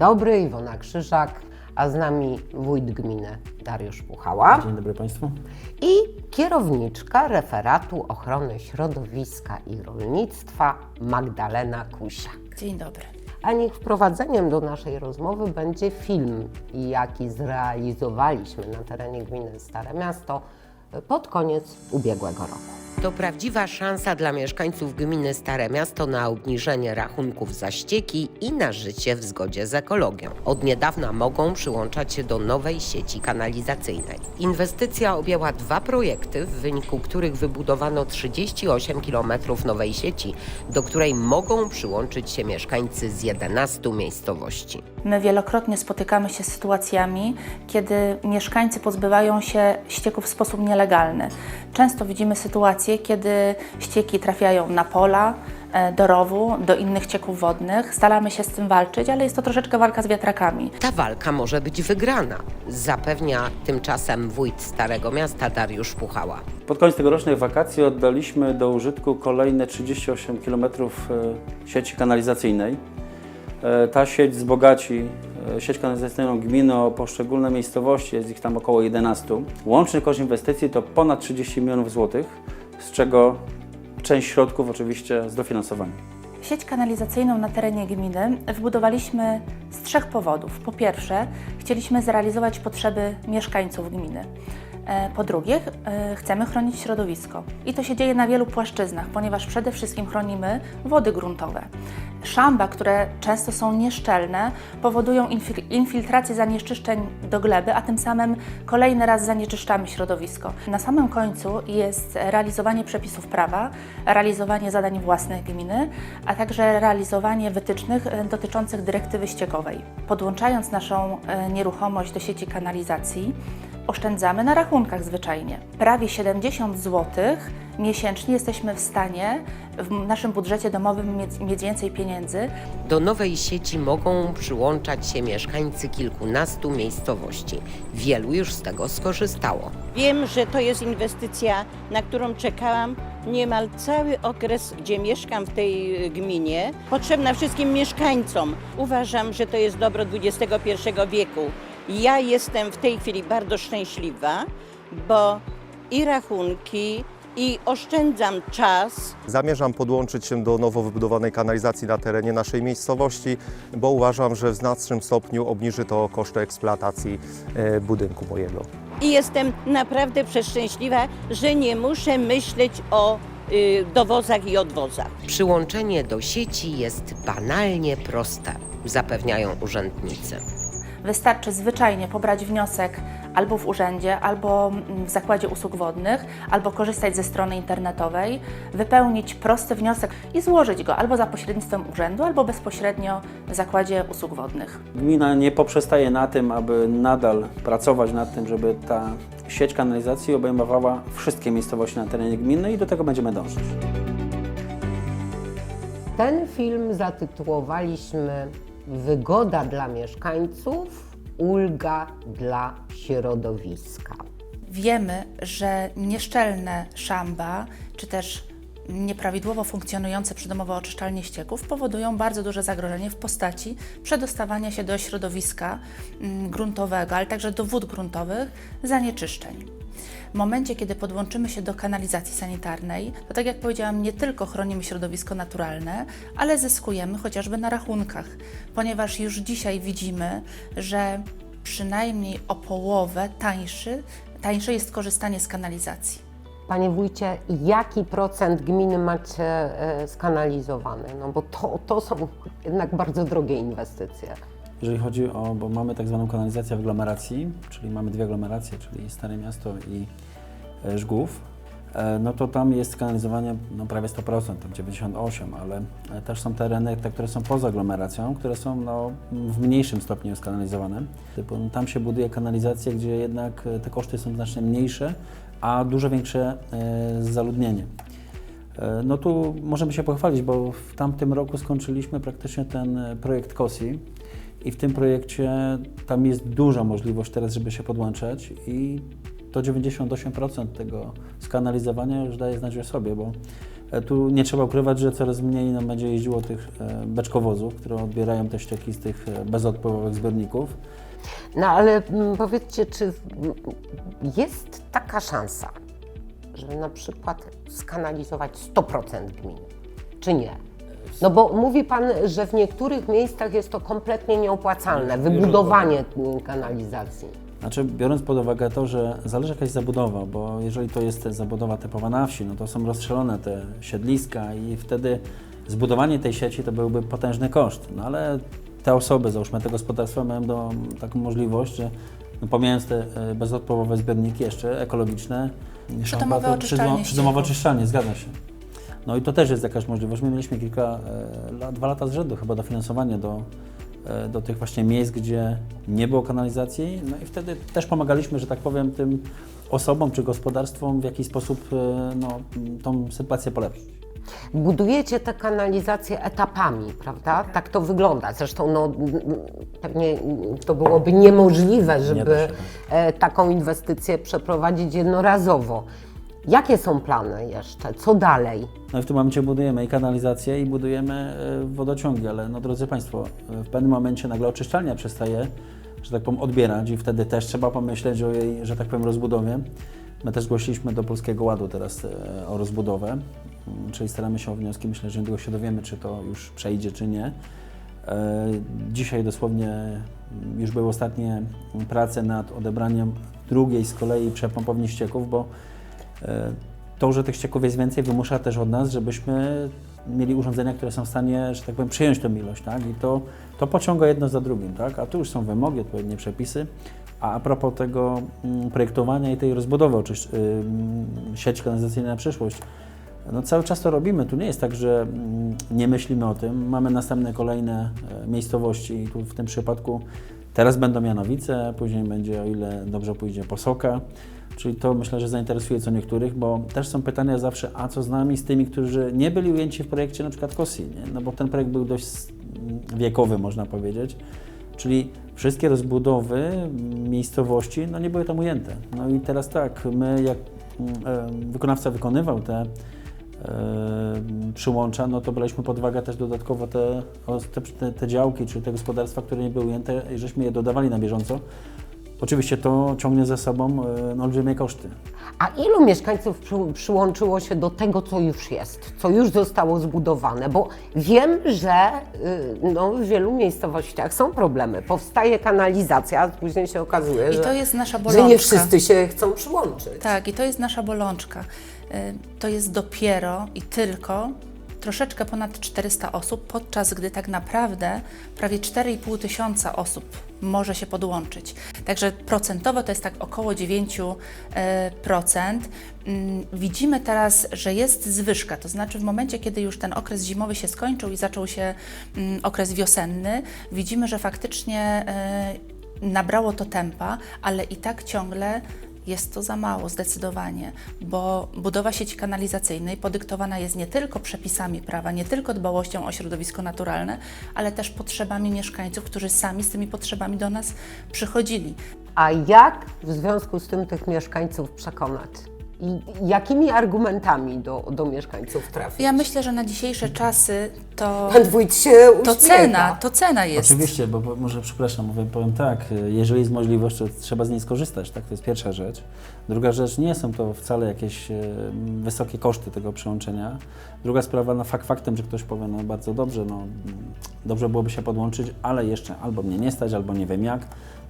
Dzień dobry, Iwona Krzyżak, a z nami wójt gminy Dariusz Puchała Dzień dobry Państwu. i kierowniczka referatu ochrony środowiska i rolnictwa Magdalena Kusiak. Dzień dobry. A niech wprowadzeniem do naszej rozmowy będzie film, jaki zrealizowaliśmy na terenie gminy Stare Miasto pod koniec ubiegłego roku. To prawdziwa szansa dla mieszkańców gminy Stare Miasto na obniżenie rachunków za ścieki i na życie w zgodzie z ekologią. Od niedawna mogą przyłączać się do nowej sieci kanalizacyjnej. Inwestycja objęła dwa projekty, w wyniku których wybudowano 38 km nowej sieci, do której mogą przyłączyć się mieszkańcy z 11 miejscowości. My wielokrotnie spotykamy się z sytuacjami, kiedy mieszkańcy pozbywają się ścieków w sposób nielegalny. Często widzimy sytuacje, kiedy ścieki trafiają na pola, e, do rowu, do innych cieków wodnych. Staramy się z tym walczyć, ale jest to troszeczkę walka z wiatrakami. Ta walka może być wygrana, zapewnia tymczasem wójt Starego Miasta Dariusz Puchała. Pod koniec tegorocznych wakacji oddaliśmy do użytku kolejne 38 km e, sieci kanalizacyjnej. E, Ta sieć wzbogaci sieć kanalizacyjną gminy o poszczególne miejscowości, jest ich tam około 11. Łączny koszt inwestycji to ponad 30 milionów złotych, z czego część środków oczywiście z dofinansowania. Sieć kanalizacyjną na terenie gminy wybudowaliśmy z trzech powodów. Po pierwsze, chcieliśmy zrealizować potrzeby mieszkańców gminy. E, Po drugie, chcemy chronić środowisko. I to się dzieje na wielu płaszczyznach, ponieważ przede wszystkim chronimy wody gruntowe. Szamba, które często są nieszczelne, powodują infil- infiltrację zanieczyszczeń do gleby, a tym samym kolejny raz zanieczyszczamy środowisko. Na samym końcu jest realizowanie przepisów prawa, realizowanie zadań własnych gminy, a także realizowanie wytycznych e, dotyczących dyrektywy ściekowej. Podłączając naszą e, nieruchomość do sieci kanalizacji, oszczędzamy na rachunkach zwyczajnie. Prawie 70 zł miesięcznie jesteśmy w stanie w naszym budżecie domowym mieć, mieć więcej pieniędzy, Do nowej sieci mogą przyłączać się mieszkańcy kilkunastu miejscowości. Wielu już z tego skorzystało. Wiem, że to jest inwestycja, na którą czekałam niemal cały okres, gdzie mieszkam w tej y, gminie. Potrzebna wszystkim mieszkańcom. Uważam, że to jest dobro XXI wieku. Ja jestem w tej chwili bardzo szczęśliwa, bo i rachunki, i oszczędzam czas. Zamierzam podłączyć się do nowo wybudowanej kanalizacji na terenie naszej miejscowości, bo uważam, że w znacznym stopniu obniży to koszty eksploatacji e, budynku mojego. I jestem naprawdę przeszczęśliwa, że nie muszę myśleć o y, dowozach i odwozach. Przyłączenie do sieci jest banalnie proste, zapewniają urzędnicy. Wystarczy zwyczajnie pobrać wniosek albo w urzędzie, albo mm, w zakładzie usług wodnych, albo korzystać ze strony internetowej, wypełnić prosty wniosek i złożyć go albo za pośrednictwem urzędu, albo bezpośrednio w zakładzie usług wodnych. Gmina nie poprzestaje na tym, aby nadal pracować nad tym, żeby ta sieć kanalizacji obejmowała wszystkie miejscowości na terenie gminy i do tego będziemy dążyć. Ten film zatytułowaliśmy Wygoda dla mieszkańców, ulga dla środowiska. Wiemy, że nieszczelne szamba, czy też nieprawidłowo funkcjonujące przydomowe oczyszczalnie ścieków powodują bardzo duże zagrożenie w postaci przedostawania się do środowiska mm, gruntowego, ale także do wód gruntowych zanieczyszczeń. W momencie, kiedy podłączymy się do kanalizacji sanitarnej, to tak jak powiedziałam, nie tylko chronimy środowisko naturalne, ale zyskujemy chociażby na rachunkach, ponieważ już dzisiaj widzimy, że przynajmniej o połowę tańszy, tańsze jest korzystanie z kanalizacji. Panie wójcie, jaki procent gminy macie e, skanalizowane? No bo to, to są jednak bardzo drogie inwestycje. Jeżeli chodzi o, bo mamy tak zwaną kanalizację w aglomeracji, czyli mamy dwie aglomeracje, czyli Stare Miasto i e, Żgów, e, no to tam jest kanalizowanie no, prawie 100%, tam 98%, ale e, też są tereny, te, które są poza aglomeracją, które są no, w mniejszym stopniu skanalizowane. Typu, no, tam się buduje kanalizację, gdzie jednak te koszty są znacznie mniejsze, a dużo większe zaludnienie. No tu możemy się pochwalić, bo w tamtym roku skończyliśmy praktycznie ten projekt KOSI i w tym projekcie tam jest duża możliwość teraz, żeby się podłączać i to 98% tego skanalizowania już daje znać o sobie, bo E, Tu nie trzeba ukrywać, że coraz mniej nam będzie jeździło tych e, beczkowozów, które odbierają te ścieki z tych e, bezodpływowych zbiorników. No ale mm, powiedzcie, czy jest taka szansa, żeby na przykład skanalizować 100% gminy, czy nie? No bo mówi Pan, że w niektórych miejscach jest to kompletnie nieopłacalne, wybudowanie kanalizacji. Znaczy, biorąc pod uwagę to, że zależy jakaś zabudowa, bo jeżeli to jest zabudowa typowa na wsi, no to są rozstrzelone te siedliska i wtedy zbudowanie tej sieci to byłby potężny koszt. No ale te osoby, załóżmy te gospodarstwa, mają do, taką możliwość, że no, pomijając te e, bezodpływowe zbiorniki jeszcze ekologiczne, Przydomowe oczyszczalnie przydomo- Przydomowe oczyszczalnie, zgadza się. No i to też jest jakaś możliwość. My mieliśmy kilka, e, lat, dwa lata z rzędu chyba dofinansowanie do, e, do tych właśnie miejsc, gdzie nie było kanalizacji. No i wtedy też pomagaliśmy, że tak powiem, tym osobom czy gospodarstwom w jakiś sposób e, no, tą sytuację polepszyć. Budujecie te kanalizacje etapami, prawda? Tak to wygląda. Zresztą no, pewnie to byłoby niemożliwe, żeby da się, e, taką inwestycję przeprowadzić jednorazowo. Jakie są plany jeszcze? Co dalej? No i w tym momencie budujemy i kanalizację i budujemy e, wodociągi, ale no drodzy Państwo, e, w pewnym momencie nagle oczyszczalnia przestaje, że tak powiem, odbierać i wtedy też trzeba pomyśleć o jej, że tak powiem, rozbudowie. My też zgłosiliśmy do Polskiego Ładu teraz e, o rozbudowę, mm, czyli staramy się o wnioski. Myślę, że niedługo się dowiemy, czy to już przejdzie, czy nie. Dzisiaj dosłownie mm, już były ostatnie prace nad odebraniem drugiej z kolei przepompowni ścieków, bo to, że tych ścieków jest więcej, wymusza też od nas, żebyśmy mieli urządzenia, które są w stanie, że tak powiem, przyjąć tę ilość, tak? I to, to pociąga jedno za drugim, tak? A tu już są wymogi, odpowiednie przepisy. A a propos tego mm, projektowania i tej rozbudowy oczysz- ym, sieci kanalizacyjnej na przyszłość, no cały czas to robimy. Tu nie jest tak, że mm, nie myślimy o tym. Mamy następne kolejne e, miejscowości i tu w tym przypadku teraz będą Janowice, później będzie, o ile dobrze pójdzie, Posoka. Czyli to myślę, że zainteresuje co niektórych, bo też są pytania zawsze, a co z nami, z tymi, którzy nie byli ujęci w projekcie na przykład KOSI, nie? no bo ten projekt był dość wiekowy, można powiedzieć. Czyli wszystkie rozbudowy miejscowości no nie były tam ujęte. No i teraz tak, my jak wykonawca wykonywał te e, przyłącza, no to braliśmy pod uwagę też dodatkowo te, te, te, działki, czy te gospodarstwa, które nie były ujęte, żeśmy je dodawali na bieżąco. Oczywiście to ciągnie ze sobą e, no, olbrzymie koszty. A ilu mieszkańców przy, przyłączyło się do tego, co już jest, co już zostało zbudowane? Bo wiem, że y, no, w wielu miejscowościach są problemy. Powstaje kanalizacja, a później się okazuje, I że, to jest nasza że bolączka. nie wszyscy się chcą przyłączyć. Tak, i to jest nasza bolączka. Y, To jest dopiero i tylko troszeczkę ponad 400 osób, podczas gdy tak naprawdę prawie 4,5 tysiąca osób może się podłączyć. Także procentowo to jest tak około 9%. e. Mm, Widzimy teraz, że jest zwyżka, to znaczy w momencie, kiedy już ten okres zimowy się skończył i zaczął się mm, okres wiosenny, widzimy, że faktycznie e, nabrało to tempa, ale i tak ciągle jest to za mało zdecydowanie, bo budowa sieci kanalizacyjnej podyktowana jest nie tylko przepisami prawa, nie tylko dbałością o środowisko naturalne, ale też potrzebami mieszkańców, którzy sami z tymi potrzebami do nas przychodzili. A jak w związku z tym tych mieszkańców przekonać? I jakimi argumentami do, do mieszkańców trafić? Ja myślę, że na dzisiejsze czasy to, Pan wójt się to uśmiecha. cena, to cena jest. Oczywiście, bo, bo może przepraszam, mówię, powiem tak, jeżeli jest możliwość, to trzeba z niej skorzystać, tak? To jest pierwsza rzecz. Druga rzecz, nie są to wcale jakieś e, wysokie koszty tego przyłączenia. Druga sprawa, no fakt faktem, że ktoś powie, no bardzo dobrze, no mm, dobrze byłoby się podłączyć, ale jeszcze albo mnie nie stać, albo nie wiem jak.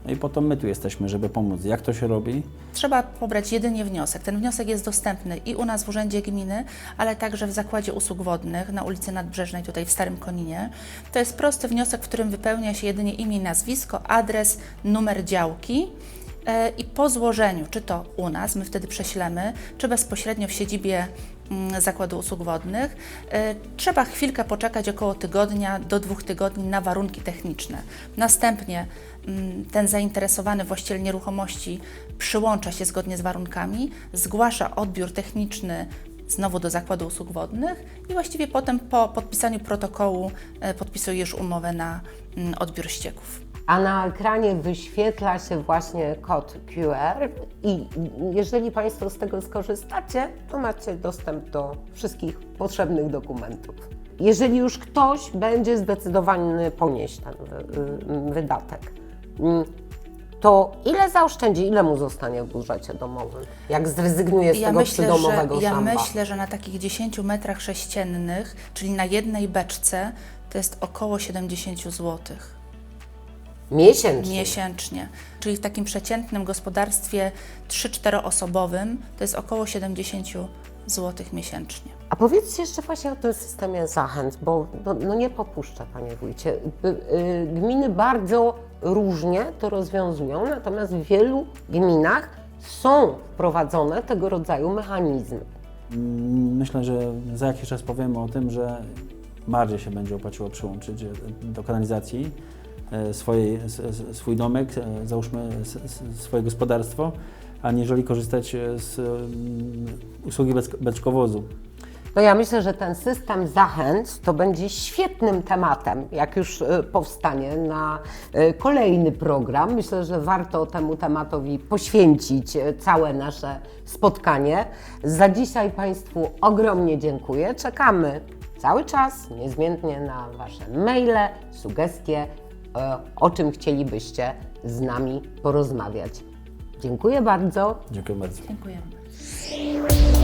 No i po to my tu jesteśmy, żeby pomóc. Jak to się robi? Trzeba pobrać jedynie wniosek. Ten wniosek jest dostępny i u nas w Urzędzie Gminy, ale także w Zakładzie Usług Wodnych na ulicy Nadbrzeżnej, tutaj w Starym Koninie. To jest prosty wniosek, w którym wypełnia się jedynie imię nazwisko, adres, numer działki. E, I po złożeniu, czy to u nas, my wtedy prześlemy, czy bezpośrednio w siedzibie mm, Zakładu Usług Wodnych, e, trzeba chwilkę poczekać, około tygodnia do dwóch tygodni na warunki techniczne. Następnie mm, ten zainteresowany właściciel nieruchomości przyłącza się zgodnie z warunkami, zgłasza odbiór techniczny znowu do Zakładu Usług Wodnych i właściwie potem po podpisaniu protokołu e, podpisuje już umowę na mm, odbiór ścieków. A na ekranie wyświetla się właśnie kod QR i jeżeli Państwo z tego skorzystacie, to macie dostęp do wszystkich potrzebnych dokumentów. Jeżeli już ktoś będzie zdecydowany ponieść ten y, wydatek, mm, to ile zaoszczędzi, ile mu zostanie w budżecie domowym, jak zrezygnuje z Ja tego myślę, przydomowego że, ja szamba? myślę, że na takich 10 metrach sześciennych, czyli na jednej beczce, to jest około 70 zł Miesięcznie. miesięcznie. Czyli w takim przeciętnym gospodarstwie 3-4 osobowym to jest około 70 zł miesięcznie. A powiedzcie jeszcze właśnie o tym systemie zachęt, bo no, no nie popuszczę, Panie Wójcie. Y, y, Gminy bardzo różnie to rozwiązują, natomiast w wielu gminach są wprowadzone tego rodzaju mechanizmy. Myślę, że za jakiś czas powiemy o tym, że bardziej się będzie opłaciło przyłączyć do kanalizacji swojej, s- s- swój domek, e, załóżmy swoje gospodarstwo, aniżeli korzystać e, z mm, usługi beczk- beczkowozu. No ja myślę, że ten system zachęt to będzie świetnym tematem, jak już powstanie na kolejny program. Myślę, że warto temu tematowi poświęcić całe nasze spotkanie. Za dzisiaj Państwu ogromnie dziękuję. Czekamy cały czas, niezmiennie na Wasze maile, sugestie, o czym chcielibyście z nami porozmawiać. Dziękuję bardzo. Dziękuję bardzo. Dziękujemy.